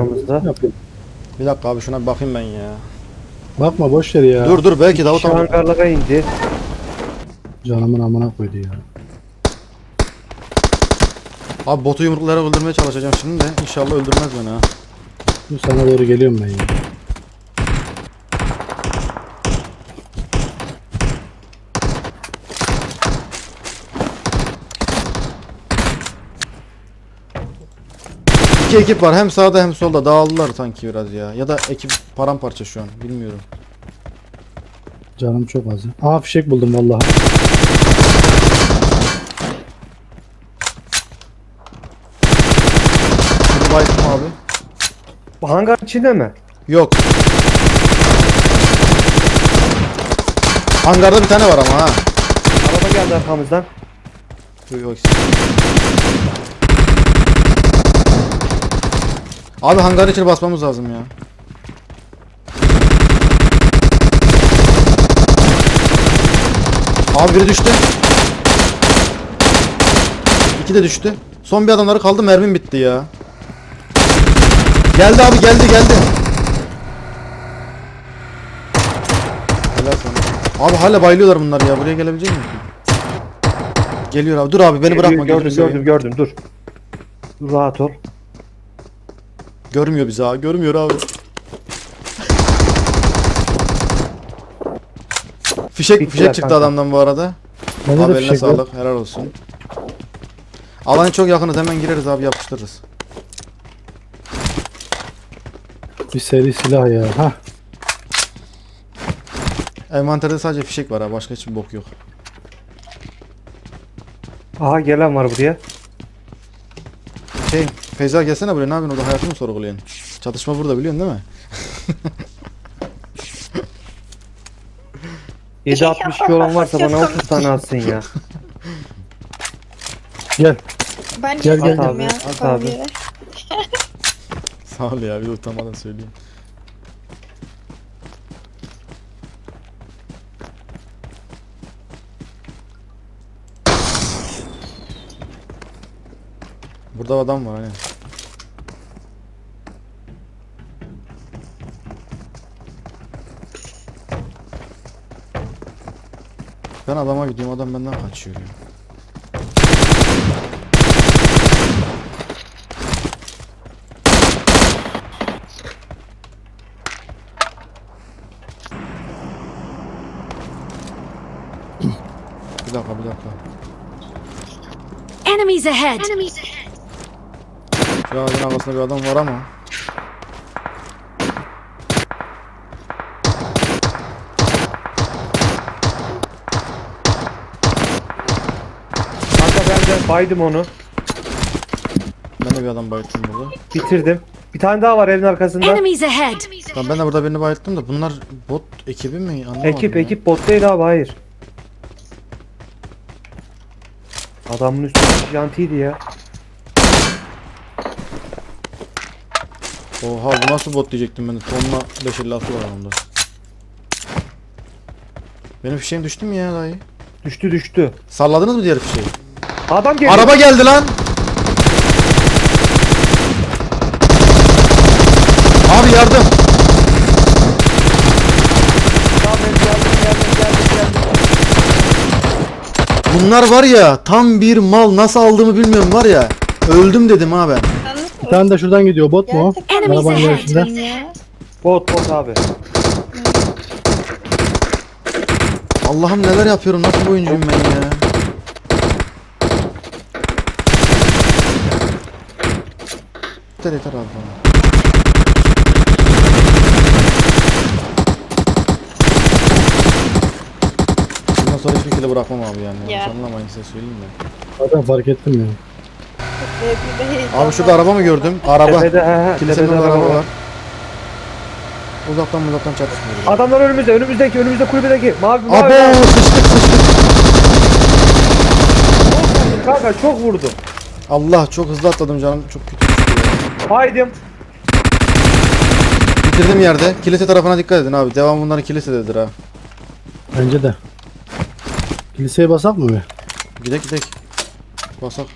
arkamızda. Bir dakika abi şuna bir bakayım ben ya. Bakma boş ver ya. Dur dur belki Davut Şu abi. hangarlara indi. Canımın amına koydu ya. Abi botu yumruklara öldürmeye çalışacağım şimdi de inşallah öldürmez beni ha. Dur sana doğru geliyorum ben ya. İki ekip var hem sağda hem solda dağıldılar sanki biraz ya. Ya da ekip paramparça şu an bilmiyorum. Canım çok az. Aa fişek buldum vallahi. Bunu bayılttım abi. Hangar içinde mi? Yok. Hangarda bir tane var ama ha. Araba geldi arkamızdan. Yok, yok. Abi hangarın içine basmamız lazım ya. Abi biri düştü. İki de düştü. Son bir adamları kaldı mermim bitti ya. Geldi abi geldi geldi. Helal sana. Abi hala bayılıyorlar bunlar ya. Buraya gelebilecek mi? Geliyor abi. Dur abi beni bırakma. Gördüm gördüm gördüm dur. Dur rahat ol. Görmüyor bizi ha. Görmüyor abi. Fişek, Bittiler fişek çıktı kanka. adamdan bu arada. Bende abi de eline fişek var. sağlık. Helal olsun. Alana çok yakınız. Hemen gireriz abi yapıştırırız. Bir seri silah ya. Hah. Envanterde sadece fişek var ha. Başka hiçbir bok yok. Aha gelen var buraya. Şey, Feyza gelsene buraya. Ne yapıyorsun orada? Hayatını mı sorguluyorsun? Çatışma burada biliyorsun değil mi? 762 olan varsa bana 30 tane atsın ya. Gel. Ben Gel, gel, yazmadım gel. ya. At abi. Sağ ol ya. Bir de utanmadan söyleyeyim. Burada adam var hani. Ben adama gidiyorum adam benden kaçıyor ya. Bir dakika bir dakika. Enemies ahead! Şu ağacın arkasında bir adam var ama. Kanka ben de baydım onu. Ben de bir adam bayılttım burada. Bitirdim. Bir tane daha var evin arkasında. Enemies ahead! Tamam ben de burada birini bayılttım da bunlar bot ekibi mi? Anlamadım Ekip ya. ekip bot değil abi hayır. Adamın üstü jantiydi ya. Oha bu nasıl bot diyecektim ben de. Tonla 556 var onda. Benim fişeğim düştü mü ya dayı? Düştü düştü. Salladınız mı diğer fişeği? Adam geliyor. Araba geldi lan. Abi yardım. Tamam, geldim, geldim, geldim, geldim. Bunlar var ya tam bir mal nasıl aldığımı bilmiyorum var ya. Öldüm dedim ha ben. Tane de şuradan gidiyor. Bot mu o? Enemies Arabanın ahead! yarısında. ya. Bot bot abi. Allah'ım neler yapıyorum nasıl bir oyuncuyum ben ya. Yeter yeter abi bana. Bundan sonra hiçbir kere bırakmam abi yani. Ya. Yanlış anlamayın size söyleyeyim de. Zaten fark ettim ya. Abi şurada araba mı gördüm? Araba. Tepede he he. Kilisenin Tepede orada araba araba var. var. Uzaktan uzaktan çatışmıyor. Adamlar önümüzde önümüzdeki önümüzde kulübedeki. Mavi mavi. Abo sıçtık sıçtık. Kanka çok vurdum. Allah çok hızlı atladım canım çok kötü düştü ya. Haydim. Bitirdim yerde. Kilise tarafına dikkat edin abi. Devam bunların kilisededir ha. Bence de. Kiliseye basak mı be? Gidek gidek. Basak.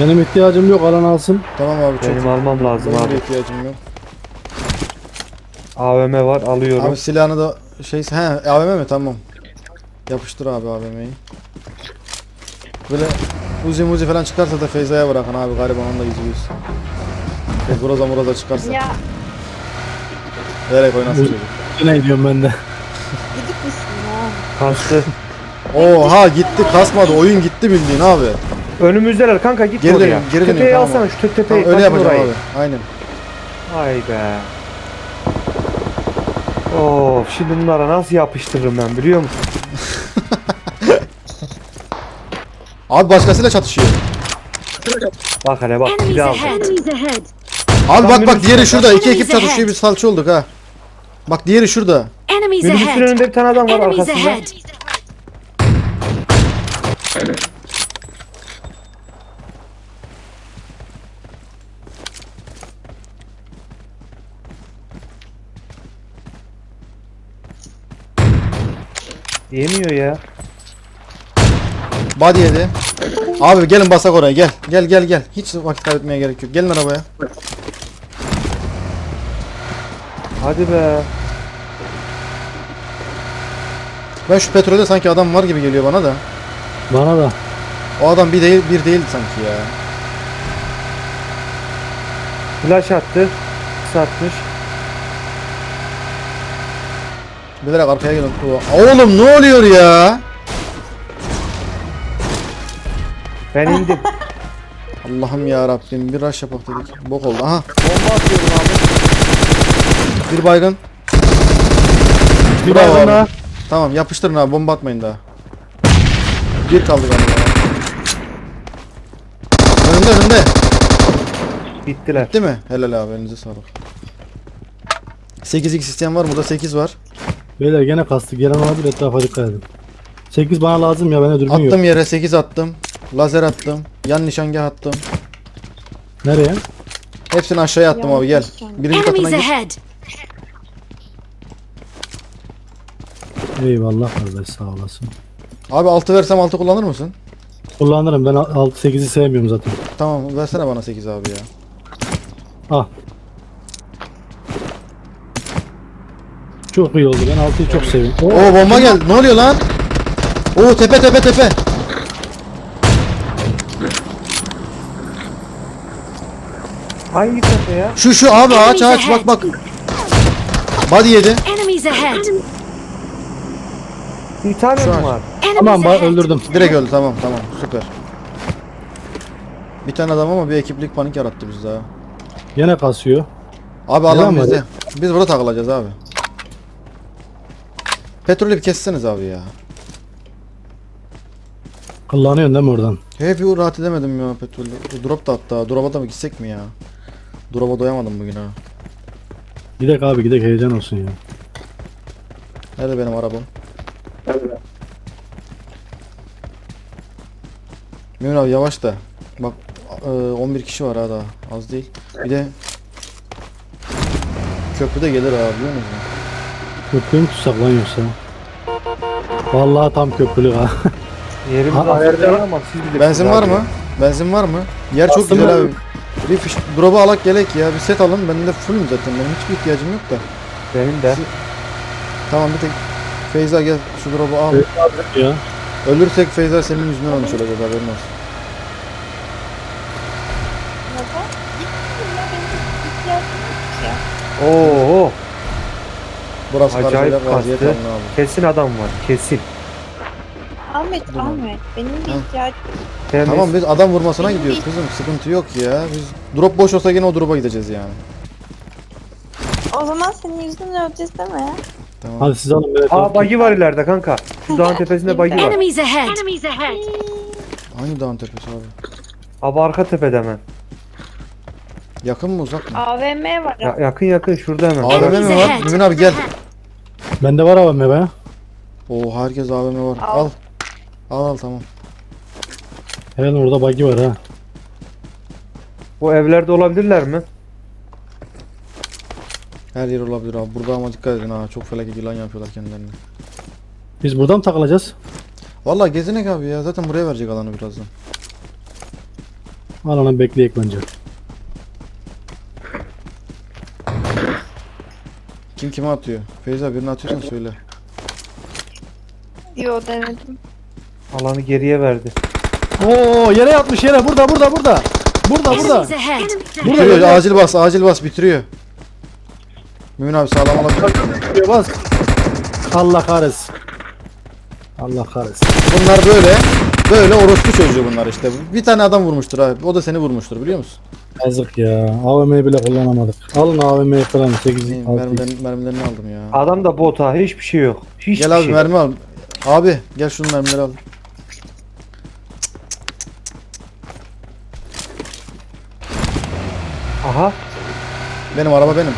Benim ihtiyacım yok alan alsın. Tamam abi çok. Benim almam lazım Benim de abi. ihtiyacım yok. AVM var alıyorum. Abi silahını da şey he AVM mi tamam. Yapıştır abi AVM'yi. Böyle Uzi muzi falan çıkarsa da Feyza'ya bırakın abi gariban onda yüzü yüz. E, Groza muraza çıkarsa. Ya Vererek oynasın çocuk. Ne diyorum ben de. gidip misin ya? Kastı. Oha gitti kasmadı oyun gitti bildiğin abi. Önümüzdeler kanka git Geri oraya. dönün, geri dönün, tepeyi tamam alsana şu te- tepeyi. Tamam, öyle kaçın yapacağım orayı. abi. Aynen. Ay be. Of şimdi bunlara nasıl yapıştırırım ben biliyor musun? Abi başkasıyla çatışıyor. Bak hele bak Enemies ahead. Enemies ahead. Abi bak bak minibüs diğeri var. şurada. iki ekip çatışıyor biz salça olduk ha. Bak diğeri şurada. Enemies Minibüsün ahead. önünde bir tane adam var Enemies arkasında. ahead. Yemiyor ya. Body yedi. Abi gelin basak oraya gel. Gel gel gel. Hiç vakit kaybetmeye gerek yok. Gelin arabaya. Hadi be. Ben şu petrolde sanki adam var gibi geliyor bana da. Bana da. O adam bir değil bir değildi sanki ya. Flash attı. Satmış. Bilerek arkaya gelin. Oğlum ne oluyor ya? Ben indim. Allah'ım ya Rabbim bir rush yapak dedik. Bok oldu. Aha Bomba atıyorum abi. bir baygın. Bir Bravo baygın abi. daha. Tamam yapıştırın abi bomba atmayın daha. Bir kaldı galiba. Önünde önünde. Bittiler. Değil mi? Helal abi elinize sağlık. 8x isteyen var mı? Burada 8 var. Beyler gene kastı. Gelen olabilir etrafa dikkat edin. 8 bana lazım ya bende dürbün yok. Attım yere 8 attım. Lazer attım. Yan nişangah attım. Nereye? Hepsini aşağıya attım abi gel. Birinci katına Enemies git. ahead. Eyvallah kardeş sağ olasın. Abi 6 versem 6 kullanır mısın? Kullanırım ben 6-8'i sevmiyorum zaten. Tamam versene bana 8 abi ya. Ah. Çok iyi oldu ben 6'yı çok seviyorum. Oo, Oo bomba geldi. Ne oluyor lan? Oo tepe tepe tepe. Hangi tepe ya? Şu şu abi ağaç ağaç bak bak. Body yedi. Enemies ahead. Bir tane mi var? Tamam Enemies ba- ahead. öldürdüm. Direkt öldü tamam tamam süper. Bir tane adam ama bir ekiplik panik yarattı bizde ha. Gene kasıyor. Abi Neden alan var bizde. Biz burada takılacağız abi. Petrolü bir kesseniz abi ya. Kullanıyorsun değil mi oradan? Hep bir rahat edemedim ya petrolü. Drop da hatta. Drop'a da mı gitsek mi ya? Drop'a doyamadım bugün ha. Gidek abi gidek heyecan olsun ya. Nerede benim arabam? Mümin abi yavaş da. Bak e, 11 kişi var ha daha. Az değil. Bir de köprüde gelir abi biliyor musun? Köprüyü mü tutsak lan yoksa? Vallahi tam köprülük ha. Yerimiz Ha, aslında var? ama siz bilirsiniz Benzin var abi. mı? Benzin var mı? Yer çok Bastım güzel ben. abi. Bir fiş, alak gelek ya. Bir set alın. Benim de fullüm zaten. Benim hiçbir ihtiyacım yok da. Benim de. Tamam bir tek Feyza gel şu drop'u al. Evet. ya. Ölürsek Feyza senin yüzünden olmuş olacak haberin olsun. Benim ihtiyacım yok ya. Oo. Burası Acayip vaziyet kastı. alın abi. Kesin adam var. Kesin. Ahmet Ahmet benim bir ihtiyacım Temiz. Tamam biz adam vurmasına gidiyoruz kızım. Sıkıntı yok ya. Biz drop boş olsa gene o drop'a gideceğiz yani. O zaman senin yüzünden öleceğiz değil mi? Tamam. Hadi siz alın böyle. Aa bagi var ileride kanka. Şu dağın tepesinde bagi var. Enemies ahead. Enemies ahead. Hangi dağın tepesi abi? Abi arka tepede hemen. Yakın mı uzak mı? AVM var. Ya, yakın yakın şurada hemen. AVM mi var? Mümin abi gel. Bende var abi be. Oo herkes AVM var. Al. Al. Al al tamam. Hemen orada buggy var ha. Bu evlerde olabilirler mi? Her yer olabilir abi. Burada ama dikkat edin ha. Çok felaket yılan yapıyorlar kendilerini. Biz buradan mı takılacağız? Vallahi gezinek abi ya. Zaten buraya verecek alanı birazdan. Alana bekleyek bence. Kim kime atıyor? Feyza birini atıyorsan söyle. Yo denedim. Alanı geriye verdi. Oo yere yatmış yere burada burada burada. Burada burada. Enemies ahead. Burada Bitiriyor. Acil bas, acil bas bitiriyor. Mümin abi sağlam alabilir. bas. Allah kahretsin. Allah kahretsin. Bunlar böyle. Böyle orospu çocuğu bunlar işte. Bir tane adam vurmuştur abi. O da seni vurmuştur biliyor musun? Yazık ya. AVM'yi bile kullanamadık. Alın AVM'yi falan 8 Neyim, 6 mermilerini, mermilerini aldım ya. Adam da bot ha hiçbir şey yok. Hiçbir Gel abi şey. mermi al. Abi gel şunu mermileri al. Aha. Benim araba benim.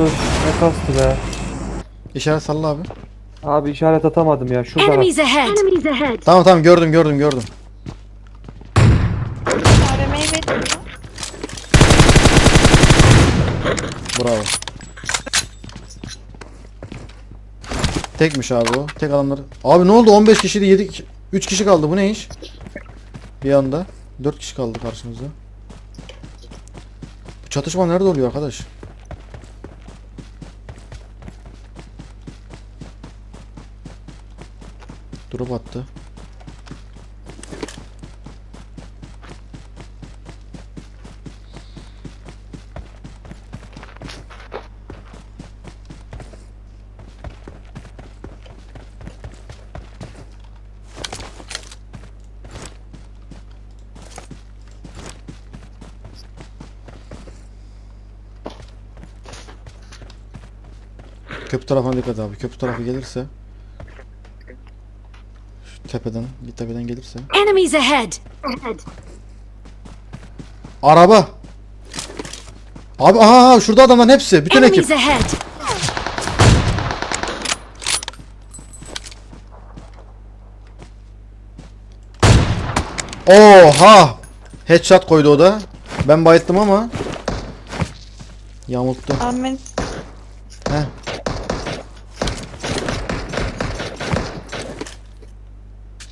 Öf ne kastı be. İşaret salla abi. Abi işaret atamadım ya. Şurada bak. Enemies ahead. Enemies ahead. Tamam tamam gördüm gördüm gördüm. AVM'yi. Bravo. Tekmiş abi o. Tek adamları. Abi ne oldu? 15 kişiydi 7 3 kişi kaldı. Bu ne iş? Bir anda 4 kişi kaldı karşımızda. Bu çatışma nerede oluyor arkadaş? Drop attı. Köprü tarafına dikkat abi. Köprü tarafı gelirse tepeden, tepeden gelirse. Enemies ahead. Ahead. Araba. Abi aha aha, şurada adamların hepsi. Bütün ekip. Enemies ahead. Oha! Headshot koydu o da. Ben bayılttım ama. Yamulttu. Ahmet Heh.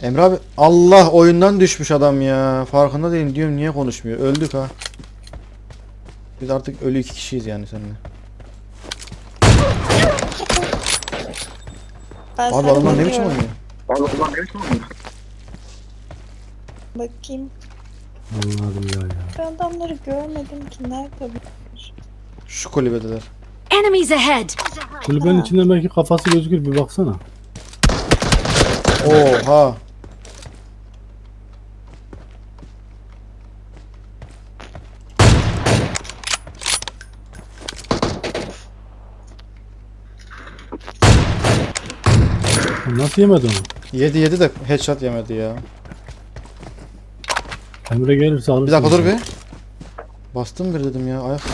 Emre abi Allah oyundan düşmüş adam ya. Farkında değilim diyorum niye konuşmuyor. Öldük ha. Biz artık ölü iki kişiyiz yani seninle. ben Abi adamlar ne ne biçim oynuyor? Bakayım. Anladım ya ya. Ben adamları görmedim ki nerede bu? Şu kulübedeler. Enemies ahead. Kulübenin içinde belki kafası gözükür bir baksana. Oha. Nasıl yemedi onu? Yedi yedi de headshot yemedi ya. Emre gelirse alırsın. Bir dakika dur bir. Bastım bir dedim ya. Ayak da.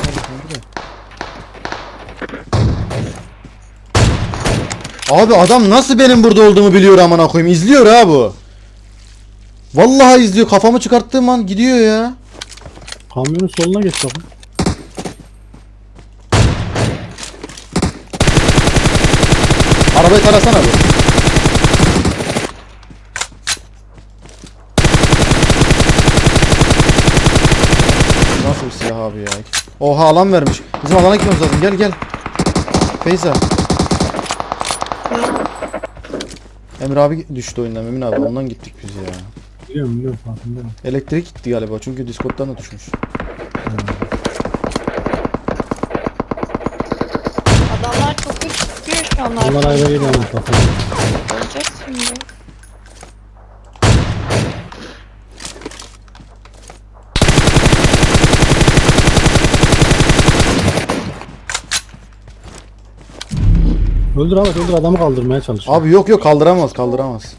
Abi adam nasıl benim burada olduğumu biliyor amına koyayım. İzliyor ha bu. Vallahi izliyor. Kafamı çıkarttığım an gidiyor ya. Kamyonun soluna geç bakın. Arabayı tarasana bu. Nasıl bir silah abi ya? Oha alan vermiş. Bizim alana gitmemiz lazım. Gel gel. Feyza. Emre abi düştü oyundan Emin abi ondan gittik biz ya. Biliyorum biliyorum farkındayım. Elektrik gitti galiba çünkü Discord'dan da düşmüş. Adamlar çok güç tutuyor şu anlar. Onlar ayrı geliyor ama bakın. Olacak şimdi. Öldür Ahmet öldür adamı kaldırmaya çalış. Abi yok yok kaldıramaz kaldıramaz.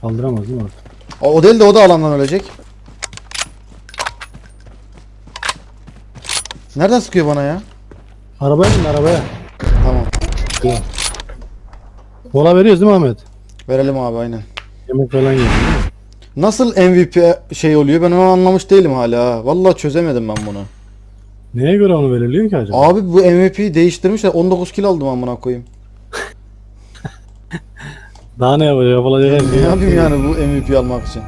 Kaldıramaz değil mi artık? O, o değil de o da alandan ölecek. Nereden sıkıyor bana ya? Arabaya bin arabaya. Tamam. Ya. Mola veriyoruz değil mi Ahmet? Verelim abi aynen. Yemek falan yiyor. Nasıl MVP şey oluyor ben onu anlamış değilim hala. Vallahi çözemedim ben bunu. Neye göre onu veriliyor ki acaba? Abi bu MVP değiştirmişler. 19 kilo aldım amına koyayım. Daha ne yapacak? Yapılacak. Ne şey yapayım yani bu MVP almak için?